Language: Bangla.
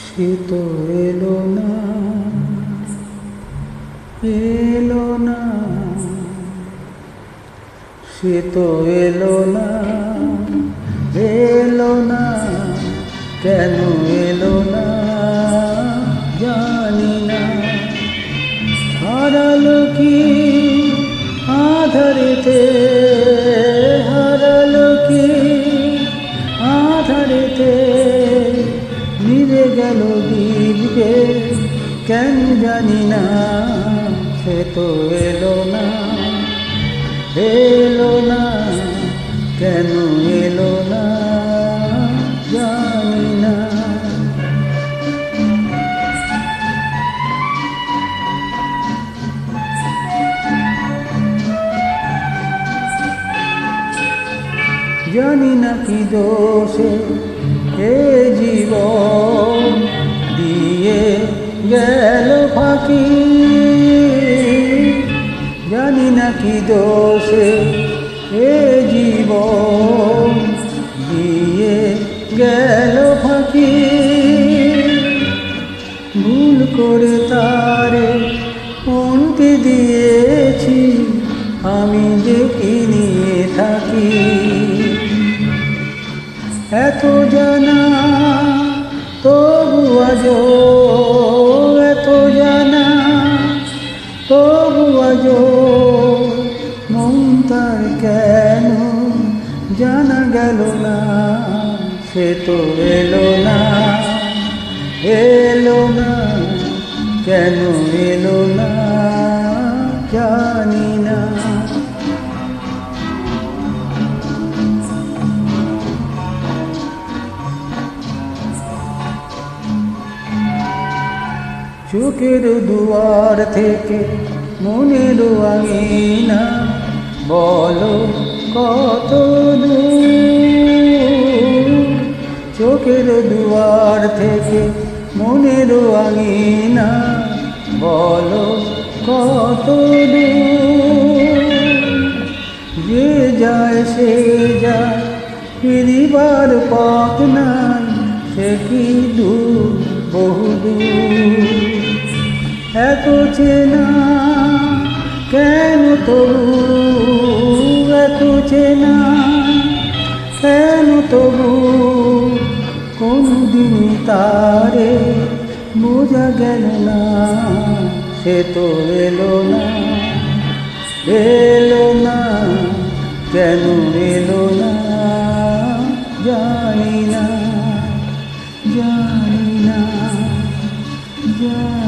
সে তো এলো না এলো না। সে তো এলো না এলো না। কেন এলো কেন জানি না, সে তো এলো না এলো না, কেন এলো না জানি না। জানি না কি দোষে এ জীবন দিয়ে গেল ফাঁকি জানি না কি দোষে এ জীবন। দিয়ে গেল ফাঁকি ভুল করে তারে মনটি দিয়েছি, আমি যে নিয়ে থাকি। এত জানা তবু আজ তার কেন জানা গেল না? সে তো এলো না এলো না, কেন এলো না জানি না। চোখের দুয়ার থেকে মনের আঙিনা, বলো কত চোখের দুয়ার থেকে মনের আঙিনা, বলো কত যে যায় সে যায়, ফিরিবার পথ নাই, সে কি দূর, বহু দূর? এত চেনা, কেন তবু এত চেনা? কেন তবু কোনদিন তারে বোঝা গেল না, সে তো এলো না এলো না, কেন এলো না? জানি না জানি না, জানি